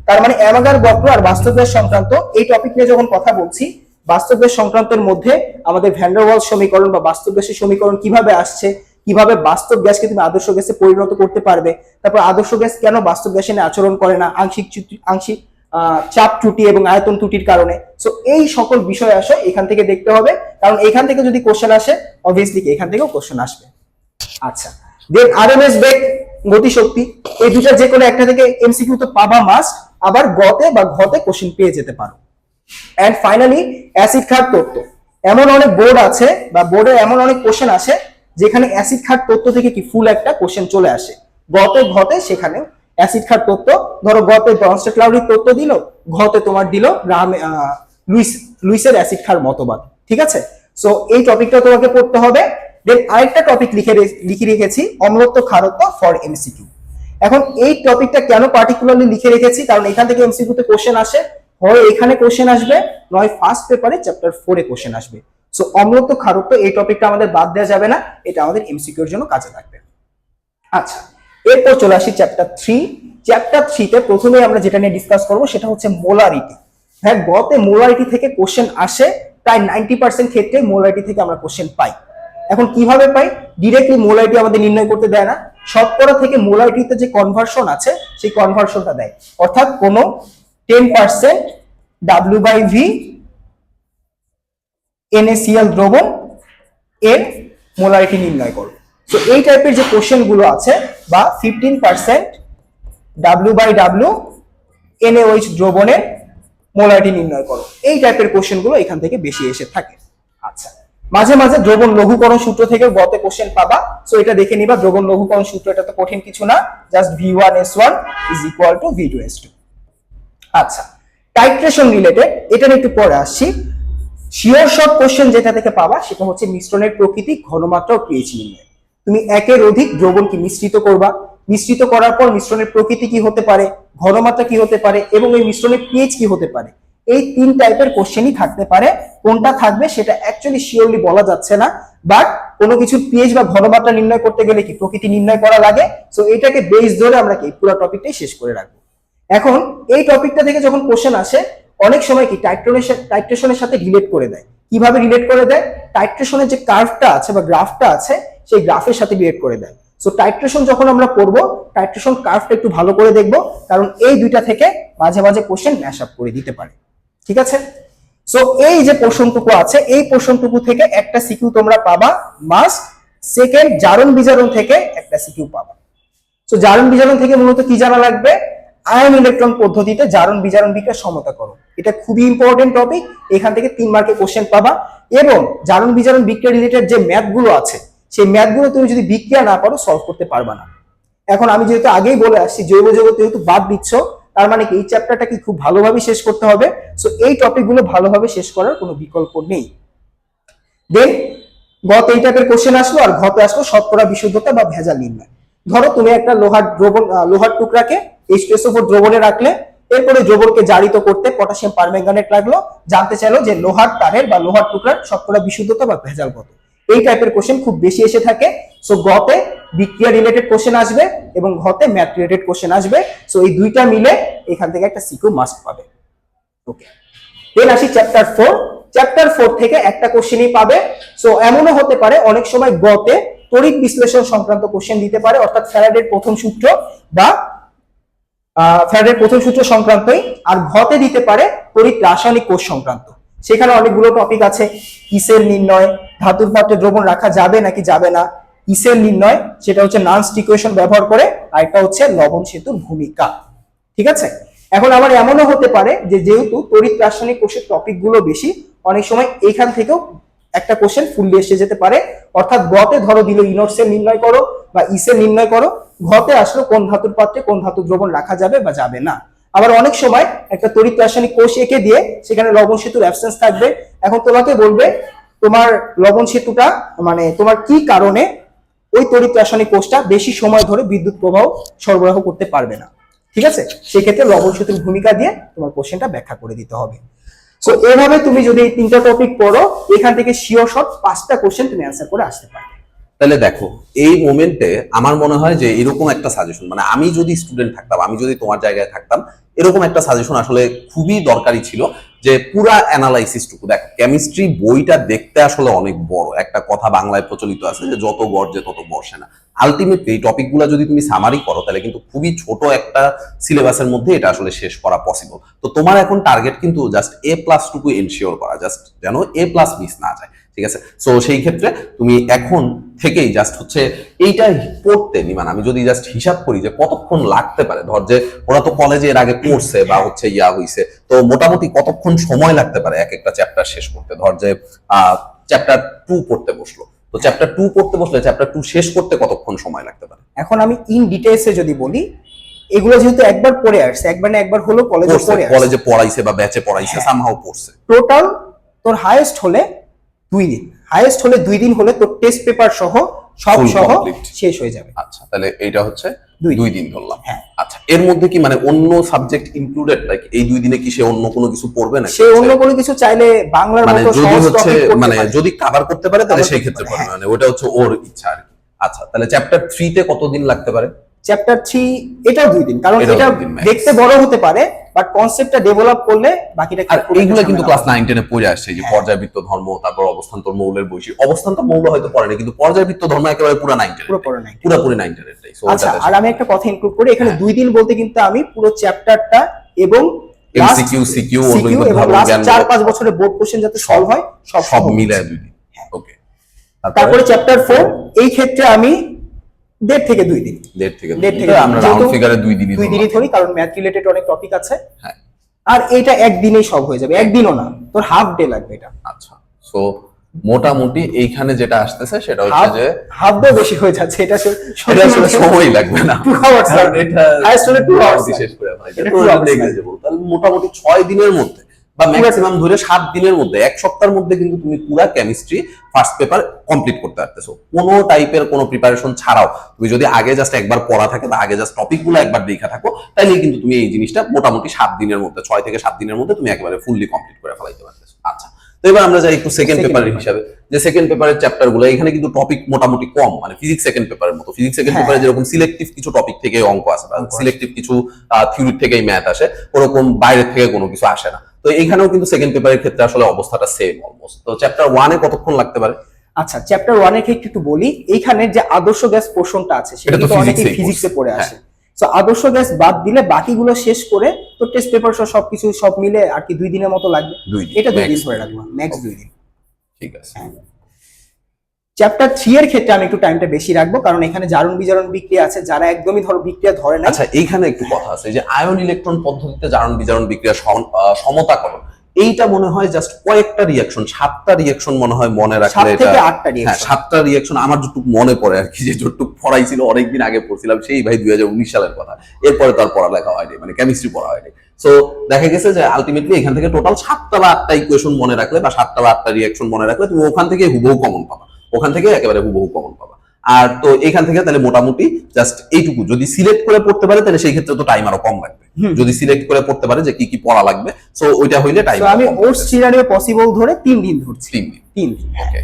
তার মানে অ্যামাগার বক্র আর বাস্তব গ্যাস সংক্রান্ত এই টপিক নিয়ে যখন কথা বলছি বাস্তব সংক্রান্তের মধ্যে আমাদের ভ্যান্ডারওয়াল সমীকরণ বা বাস্তব গ্যাসের সমীকরণ কীভাবে আসছে, কীভাবে বাস্তব গ্যাসকে তুমি আদর্শ গ্যাসে পরিণত করতে পারবে, তারপর আদর্শ গ্যাস কেন বাস্তব গ্যাসে আচরণ করে না, আংশিক আংশিক চাপ ত্রুটি এবং আয়তন ত্রুটির কারণে। সো এই সকল বিষয় আসে, এখান থেকে দেখতে হবে, কারণ এখান থেকে যদি কোশ্চেন আসে অবভিয়াসলি এখান থেকেও কোশ্চেন আসবে। আচ্ছা দেন আরএমএস বেগ, গতিশক্তি, এই দুটা যে কোনো একটা থেকে এমসিকিউ তো পাবা মাস্ট আবার গতে বা ঘতে কোশ্চেন পেয়ে যেতে পারো। এন্ড ফাইনালি অ্যাসিড ক্ষার তত্ত্ব। এমন অনেক বোর্ড আছে বা বোর্ডে এমন অনেক কোশ্চেন আসে যেখানে অ্যাসিড ক্ষার তত্ত্ব থেকে কি ফুল একটা কোশ্চেন চলে আসে। গতে ঘতে সেখানে অ্যাসিড ক্ষার তত্ত্ব, ধরো গতে ব্রনস্টেড লাউরির তত্ত্ব দিল, ঘতে তোমার দিল রাম লুইস, লুইসের অ্যাসিড ক্ষার মতবাদ, ঠিক আছে? সো এই টপিকটা তোমাকে পড়তে হবে। দেন আরেকটা টপিক লিখে লিখে রেখেছি, অম্লত্ব ক্ষারত্ব ফর এমসিকিউ এখন এই টপিকটা কেন পার্টিকুলারলি লিখে রেখেছি? কারণ এখান থেকে এমসিকিউ তে কোশ্চেন আসে। হয় এখানে কোশ্চেন আসবে, নয় ফার্স্ট পেপারে চ্যাপ্টার ফোরে কোশ্চেন আসবে। সো অম্লত্ব ক্ষারত্ব এই টপিকটা আমাদের বাদ দেওয়া যাবে না, এটা আমাদের এমসিকিউর জন্য কাজে লাগবে। আচ্ছা এরপর চলে আসি চ্যাপ্টার থ্রি চ্যাপ্টার থ্রিতে প্রথমে আমরা যেটা নিয়ে ডিসকাস করব, সেটা হচ্ছে মোলারিটি হ্যাঁ গতে মোলারিটি থেকে কোশ্চেন আসে, প্রায় নাইনটি পার্সেন্ট ক্ষেত্রে মোলারিটি থেকে আমরা কোশ্চেন পাই। এখন কীভাবে পাই? ডিরেক্টলি মোলারিটি আমাদের নির্ণয় করতে দেয় না। শতকরা থেকে মোলারিটিতে যে কনভার্সন আছে, সেই কনভার্সনটা দেয়। অর্থাৎ কোনো ten percent W by v NaCl দ্রবণ, এর মোলারিটি নির্ণয় করো। তো এই টাইপের যে কোশ্চেনগুলো আছে, বা fifteen percent W by W N A O H দ্রবণের মোলারিটি নির্ণয় করো। এই টাইপের কোশ্চেনগুলো এখান থেকে বেশি এসে থাকে। আচ্ছা। মাঝে মাঝে দ্রবণ লঘুকরণ সূত্র থেকে গতে কোশ্চেন পাবা। সো এটা দেখে নিবা, দ্রবণ লঘুকরণ সূত্র এটা তো কঠিন কিছু না। Just V one S one is equal to V two S two আচ্ছা টাইট্রেশন রিলেটেড এটা নিয়ে একটু পরে আসছি। শিওর শর্ট কোশ্চেন যেটা থেকে পাবা, সেটা হচ্ছে মিশ্রণের প্রকৃতি, ঘনমাত্রা ও পিএইচ নির্ণয়। তুমি একের অধিক দ্রবণকে মিশ্রিত করবা? মিশ্রিত করার পর মিশ্রণের প্রকৃতি কি হতে পারে? ঘনমাত্রা কি হতে পারে? এবং এই মিশ্রণের পিএইচ কি হতে পারে? এই তিন টাইপের কোশ্চেনই থাকতে পারে। কোনটা থাকবে সেটা অ্যাকচুয়ালি শিওরলি বলা যাচ্ছে না। বাট কোনো কিছুর পিএইচ বা ঘনমাত্রা নির্ণয় করতে গেলে কি প্রকৃতি নির্ণয় করা লাগে? সো এটাকে বেস ধরে আমরা কি পুরো টপিকটাই শেষ করে রাখব। এখন এই টপিকটা থেকে যখন কোশ্চেন আসে, অনেক সময় কি টাইট্রেশনের টাইট্রেশনের সাথে রিলেট করে দেয়। কীভাবে রিলেট করে দেয়? টাইট্রেশনের যে কার্ভটা আছে বা গ্রাফটা আছে, সেই গ্রাফের সাথে রিলেট করে দেয়। সো টাইট্রেশন যখন আমরা পড়ব টাইট্রেশন কার্ভটা একটু ভালো করে দেখব, কারণ এই দুইটা থেকে মাঝে মাঝে কোশ্চেন ম্যাশ আপ করে দিতে পারে। ঠিক আছে? সো এই যে পোর্শনটুকু আছে, এই পোর্শনটুকু থেকে একটা সিকিউ তোমরা পাবা। মাস্ট সেকেন্ড জারণ বিজারণ থেকে একটা সিকিউ পাবা। সো জারণ বিজারণ থেকে মূলত কি জানা লাগবে? আয়ন ইলেকট্রন পদ্ধতিতে জারণ বিজারণ বিক্রিয়া সমতা করো। এটা খুবই ইম্পর্টেন্ট টপিক এখান থেকে তিন মার্কে কোশ্চেন পাবা এবং জারণ বিজারণ বিক্রিয়া রিলেটেড যে ম্যাথগুলো আছে, সেই ম্যাথগুলো তুমি যদি বিক্রিয়া না পারো সলভ করতে পারবা না। এখন আমি যেহেতু আগেই বলে আসছি, জৈব জগৎ যেহেতু বাদ দিচ্ছ, তার মানে কি এই চ্যাপ্টারটা কি খুব ভালোভাবে শেষ করতে হবে? সো এই টপিকগুলো ভালোভাবে শেষ করার কোনো বিকল্প নেই। দেন গত এই টাইপের কোশ্চেন আসলো, আর ঘতে আসলো শতকরা বিশুদ্ধতা বা ভেজাল নির্ণয়। ধরো তুমি একটা লোহার দ্রবণ লোহার টুকরাকে এইচ দ্রবণে রাখলে, এরপরে দ্রবণকে জারিত করতে পটাশিয়াম পারম্যাঙ্গানেট লাগল। জানতে চাইলো যে লোহার তারের বা লোহার টুকরার শতকরা বিশুদ্ধতা বা ভেজাল কত। এই টাইপের কোশ্চেন খুব বেশি এসে থাকে। সো গতে বিক্রিয়া রিলেটেড কোশ্চেন আসবে এবং ঘতে ম্যাথ রিলেটেড কোশ্চেন আসবে। সো এই দুইটা মিলে এখান থেকে একটা সিকিউ মাস্ট পাবে। ওকে দেন আসি চ্যাপ্টার ফোর চ্যাপ্টার ফোর থেকে একটা কোশ্চেনই পাবে। সো এমনও হতে পারে, অনেক সময় গতে তড়িৎ বিশ্লেষণ সংক্রান্ত কোশ্চেন দিতে পারে, অর্থাৎ ফ্যারাডের প্রথম সূত্র বা ফ্যারাডের প্রথম সূত্র সংক্রান্তই, আর ঘতে দিতে পারে তড়িৎ রাসায়নিক কোষ সংক্রান্ত। সেখানে অনেকগুলো টপিক আছে ইসের নির্ণয়, ধাতুর পাত্রে দ্রবণ রাখা যাবে নাকি যাবে না ইসের নির্ণয়, সেটা হচ্ছে নানস্ট ইকুয়েশন ব্যবহার করে, আর একটা হচ্ছে লবণ সেতুর ভূমিকা। ঠিক আছে? এখন আমার এমনও হতে পারে যে যেহেতু তড়িৎ রাসায়নিক কোষের টপিকগুলো বেশি, অনেক সময় এইখান থেকেও একটা কোশ্চেন ফুললি এসে যেতে পারে। অর্থাৎ গতে ধরো দিল ইনোটসের নির্ণয় করো বা ইসের নির্ণয় করো, ঘতে আসলো কোন ধাতুর পাত্রে কোন ধাতু দ্রবণ রাখা যাবে বা যাবে না। আবার অনেক সময় একটা তড়িৎ রাসায়নিক কোষ এঁকে দিয়ে সেখানে লবণ সেতুর অ্যাবসেন্স থাকবে। এখন তোমাকে বলবে, তোমার লবণ সেতুটা মানে তোমার কি কারণে ওই তড়িৎ রাসায়নিক কোষটা বেশি সময় ধরে বিদ্যুৎ প্রবাহ সরবরাহ করতে পারবে না? ঠিক আছে? সেক্ষেত্রে লবণ সেতুর ভূমিকা দিয়ে তোমার কোশ্চেনটা ব্যাখ্যা করে দিতে হবে। সো এভাবে তুমি যদি এই তিনটা টপিক পড়ো, এখান থেকে শিওর শর্ট পাঁচটা কোশ্চেন তুমি অ্যান্সার করে আসতে পারবে। তাহলে দেখো, এই মোমেন্টে আমার মনে হয় যে এরকম একটা সাজেশন মানে আমি যদি স্টুডেন্ট থাকতাম, আমি যদি তোমার জায়গায় থাকতাম, এরকম একটা সাজেশন আসলে খুবই দরকারি ছিল। যে পুরা অ্যানালাইসিসটুকু দেখো কেমিস্ট্রি বইটা দেখতে আসলে অনেক বড়। একটা কথা বাংলায় প্রচলিত আছে যে যত গর্জে তত বর্ষে না। আলটিমেটলি এই টপিকগুলো যদি তুমি সামারি করো, তাহলে কিন্তু খুবই ছোট একটা সিলেবাসের মধ্যে এটা আসলে শেষ করা পসিবল তো তোমার এখন টার্গেট কিন্তু জাস্ট এ প্লাস টুকু এনশিওর করা জাস্ট যেন এ প্লাস মিস না যায়। ঠিক আছে? সো সেই ক্ষেত্রে তুমি এখন থেকেই জাস্ট হচ্ছে এইটা পড়তে নিমান আমি যদি জাস্ট হিসাব করি যে কতক্ষণ লাগতে পারে ধর যে ওরা তো কলেজে এর আগে পড়ছে বা হচ্ছে ইয়া হইছে তো মোটামুটি কতক্ষণ সময় লাগতে পারে এক একটা চ্যাপ্টার শেষ করতে? ধর যে চ্যাপ্টার টু পড়তে বসল। তো চ্যাপ্টার টু পড়তে বসলে চ্যাপ্টার টু শেষ করতে কতক্ষণ সময় লাগতে পারে? এখন আমি ইন ডিটেলসে যদি বলি এগুলো যেহেতু একবার পড়ে আসছে একবার না একবার হলো কলেজে পড়ে কলেজে পড়াইছে বা ব্যাচে পড়াইছে হ্যাঁ। সামহাও পড়ছে। টোটাল তোর হাইয়েস্ট হলে দুই দিন। হাইয়েস্ট হলে দুই দিন হলে তোর টেস্ট পেপার সহ সব সহ শেষ হয়ে যাবে। আচ্ছা তাহলে এইটা হচ্ছে দুই দিন। ধরলাম। হ্যাঁ। আচ্ছা এর মধ্যে কি মানে অন্য সাবজেক্ট ইনক্লুডেড লাইক এই দুই দিনে কি সে অন্য কোনো কিছু পড়বে না সে অন্য কোনো কিছু চাইলে বাংলার মানে মতো যদি হচ্ছে মানে যদি কভার করতে পারে তাহলে সেই ক্ষেত্রে পারে, পারবে মানে ওটা হচ্ছে ওর ইচ্ছা আর কি। আচ্ছা তাহলে চ্যাপ্টার থ্রিতে কতদিন লাগতে পারে? চ্যাপ্টার থ্রি এটাও দুই দিন কারণ এটা। দেখতে বড় হতে পারে বাট কনসেপ্টটা ডেভেলপ করলে বাকিটা আর এইগুলো কিন্তু ক্লাস নাইন টেনে পড়ে আসছে যে হ্যাঁ। পর্যায়বৃত্ত ধর্ম তারপর অবস্থান্তর মৌলের বৈশিষ্ট্য অবস্থান্তর মৌল হয়তো পড়ে না কিন্তু পর্যায়বৃত্ত ধর্ম একেবারে পুরো নাইন টেন পুরো পড়া নাই পুরোপুরি নাইন টেনেরটাই আচ্ছা আর আমি একটা কথা ইনক্লুড করি এখানে হ্যাঁ। দুই দিন বলতে কিন্তু আমি পুরো চ্যাপ্টারটা এবং CQ, সিকিউ এবং চার পাঁচ বছরের বোর্ড কোশ্চেন যাতে সলভ হয় সব সব মিলে দুই দিন হ্যাঁ। ওকে তারপরে চ্যাপ্টার ফোর এই ক্ষেত্রে আমি দেড় থেকে দুই দিন। দেড় থেকে দেড় থেকে দুই। দুই। আমরা রাউন্ড ফিগারে দুই দিনই দুই দিনই ধরি কারণ ম্যাথ রিলেটেড অনেক টপিক আছে। হ্যাঁ। আর এটা একদিনেই সব হয়ে যাবে একদিনও না। তোর হাফ ডে লাগবে এটা। আচ্ছা। সো মোটামুটি এইখানে যেটা আসতেছে সেটা হচ্ছে যে হাফ ডে বেশি হয়ে যাচ্ছে এটা আসলে- আসলে সময় লাগবে না। এটা Highest হলে two hours মোটামুটি শেষ করে যায়। এটা তো two hours negligible। তাহলে মোটামুটি ছয় দিনের মধ্যে বা ম্যাক্সিমাম ধরে সাত দিনের মধ্যে এক সপ্তাহের মধ্যে কিন্তু তুমি পুরা কেমিস্ট্রি ফার্স্ট পেপার কমপ্লিট করতে পারতেছো। কোনো টাইপের কোনো প্রিপারেশন ছাড়াও তুমি যদি আগে জাস্ট একবার পড়া থাকে বা আগে জাস্ট টপিকগুলো একবার দেখা থাকো তাহলে কিন্তু তুমি এই জিনিসটা মোটামুটি সাত দিনের মধ্যে ছয় থেকে সাত দিনের মধ্যে তুমি একেবারে ফুললি কমপ্লিট করে ফেলাইতে পারতেছো। আচ্ছা তো এবার আমরা যাই একটু সেকেন্ড পেপারের হিসাবে। যে সেকেন্ড পেপারের চ্যাপ্টারগুলো এখানে কিন্তু টপিক মোটামুটি কম মানে ফিজিক্স সেকেন্ড পেপারের মতো। Physics second. পেপারে যেরকম সিলেক্টিভ কিছু টপিক থেকে অঙ্ক আসে বা সিলেক্টিভ কিছু থিওরি থেকেই ম্যাথ আসে ওরকম বাইরের থেকে কোনো কিছু আসে না। তো এখানেও কিন্তু সেকেন্ড পেপারের ক্ষেত্রে আসলে অবস্থাটা সেম অলমোস্ট তো চ্যাপ্টার ওয়ানে কতক্ষণ লাগতে পারে? আচ্ছা চ্যাপ্টার ওয়ানের ক্ষেত্রে একটু বলি এইখানে যে আদর্শ গ্যাস পোর্শনটা আছে সেটা তো কিন্তু অনেকে ফিজিক্সে। পড়ে হ্যাঁ। আসে। তো আদর্শ গ্যাস বাদ দিলে বাকিগুলো শেষ করে তো টেস্ট পেপার সহ সবকিছু সব মিলে আর কি দুই দিনের মতো লাগবে। এটা দুই দিন ধরে দিন। নেক্সট দুই দিন। ঠিক আছে। চ্যাপ্টার থ্রি এর ক্ষেত্রে আমি একটু টাইমটা বেশি রাখব কারণ এখানে জারণ বিজারণ বিক্রিয়া আছে যারা একদমই ধরো বিক্রিয়া ধরে না আচ্ছা এইখানে একটু কথা আছে যে আয়ন ইলেকট্রন পদ্ধতিতে জারণ বিজারণ বিক্রিয়া সমতাকরণ এইটা মনে হয় জাস্ট কয়েকটা রিয়াকশন সাতটা রিয়াকশন মনে হয় মনে রাখলে এটা থেকে আটটা হ্যাঁ সাতটা রিয়াকশন আমার যতটুকু মনে পড়ে আর কি যে যতটুকু পড়াইছিল অনেকদিন আগে পড়ছিলাম সেই ভাই দুই হাজার উনিশ সালের কথা। এরপরে তো আর পড়ালেখা হয়নি মানে কেমিস্ট্রি পড়া হয়নি। সো দেখা গেছে যে আলটিমেটলি এখান থেকে টোটাল সাতটা বা আটটা ইকুয়েশন মনে রাখলে বা সাতটা বা আটটা রিয়াকশন মনে রাখলে তুমি ওখান থেকে হুবহু কমন পাবা। ওখান থেকে একেবারে হুবহু কমন পাবা। আর তো এখান থেকে তাহলে মোটামুটি জাস্ট এইটুকু। যদি সিলেক্ট করে পড়তে পারে তাহলে সেই ক্ষেত্রে তো টাইম আরও কম লাগবে। যদি সিলেক্ট করে পড়তে পারে যে কি কি পড়া লাগবে সো ওইটা হইলে টাইম তো আমি ওটস সিনারিও পসিবল ধরে তিন দিন ধরছি। তিন দিন। তিন দিন হ্যাঁ। ওকে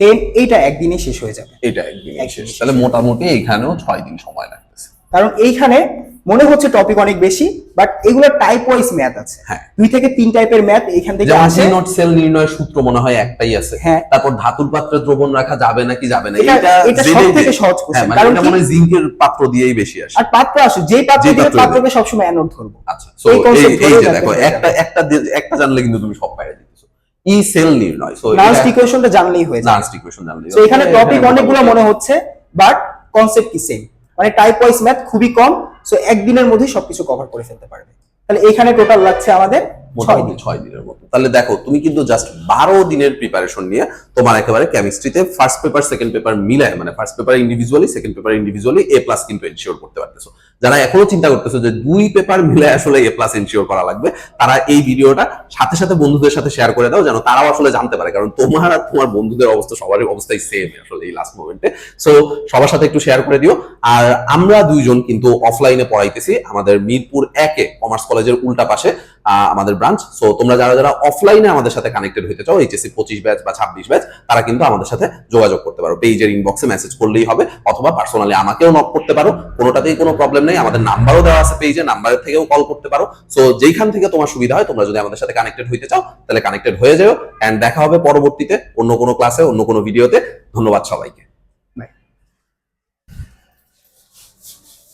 টেন এইটা একদিনে শেষ হয়ে যাবে। এটা একদিন শেষ। তাহলে মোটামুটি এখানেও ছয় দিন সময় লাগতেছে। কারণ এইখানে মনে হচ্ছে টপিক অনেক বেশি বাট এগুলো টাইপ ওয়াইজ ম্যাথ আছে। হ্যাঁ। দুই থেকে তিন টাইপের ম্যাথ এখান থেকে আসে। নট সেল নির্ণয় সূত্র মনে হয় একটাই আছে। হ্যাঁ। তারপর ধাতুর পাত্রে দ্রবণ রাখা যাবে নাকি যাবে না এটা এটা সব থেকে সহজ হ্যাঁ কোশ্চেন মানে কারণ মনে হয় জিঙ্কের পাত্র দিয়েই বেশি আসে। আর পাত্র আসুক যেই পাত্র পাত্র পাত্রকে সবসময় অ্যানোড ধরবো। আচ্ছা সো এই যে দেখো একটা একটা একটা জানলে কিন্তু তুমি সব পাইয়ে দিতেছো। ই সেল নির্ণয় সো লাস্ট ইকুয়েশনটা জানলেই হয়ে যায়। লাস্ট ইকুয়েশন জানলে তো এখানে টপিক অনেকগুলো মনে হচ্ছে বাট কনসেপ্ট কি সেম মানে টাইপ ওয়াইজ ম্যাথ খুবই কম সো একদিনের মধ্যে সবকিছু কভার করে ফেলতে পারবে। তাহলে এখানে টোটাল লাগছে আমাদের ছয় মোটামুটি দিন। ছয় দিনের মতো। তাহলে দেখো তুমি কিন্তু জাস্ট বারো দিনের প্রিপারেশন নিয়ে তোমার একেবারে কেমিস্ট্রিতে ফার্স্ট পেপার সেকেন্ড পেপার মিলায়। মানে first paper individually second paper individually A plus কিন্তু এনশিওর করতে পারতেছো। যারা এখনও চিন্তা করতেছো যে দুই পেপার মিলে আসলে এ প্লাস এনশিওর করা লাগবে, তারা এই ভিডিওটা সাথে সাথে বন্ধুদের সাথে শেয়ার করে দাও যেন তারাও আসলে জানতে পারে। কারণ তোমার আর তোমার বন্ধুদের অবস্থা, সবারই অবস্থাই সেম আসলে এই লাস্ট মোমেন্টে সো সবার সাথে একটু শেয়ার করে দিও। আর আমরা দুইজন কিন্তু অফলাইনে পড়াইতেছি আমাদের মিরপুর একে কমার্স কলেজের উল্টা পাশে আমাদের ব্রাঞ্চ সো তোমরা যারা যারা অফলাইনে আমাদের সাথে কানেক্টেড হতে চাও এইচএসসি পঁচিশ ব্যাচ বা ছাব্বিশ ব্যাচ তারা কিন্তু আমাদের সাথে যোগাযোগ করতে পারো। পেজের ইনবক্সে মেসেজ করলেই হবে, অথবা পার্সোনালি আমাকেও নক করতে পারো, কোনোটাতেই কোনো প্রবলেম নেই, আমাদের নাম্বারও দেওয়া আছে পেজে নাম্বারের থেকেও কল করতে পারো। সো যেইখান থেকে তোমার সুবিধা হয়, তোমরা যদি আমাদের সাথে কানেক্টেড হইতে চাও, তাহলে কানেক্টেড হয়ে যাও। এন্ড দেখা হবে পরবর্তীতে অন্য কোনো ক্লাসে অন্য কোনো ভিডিওতে ধন্যবাদ সবাইকে।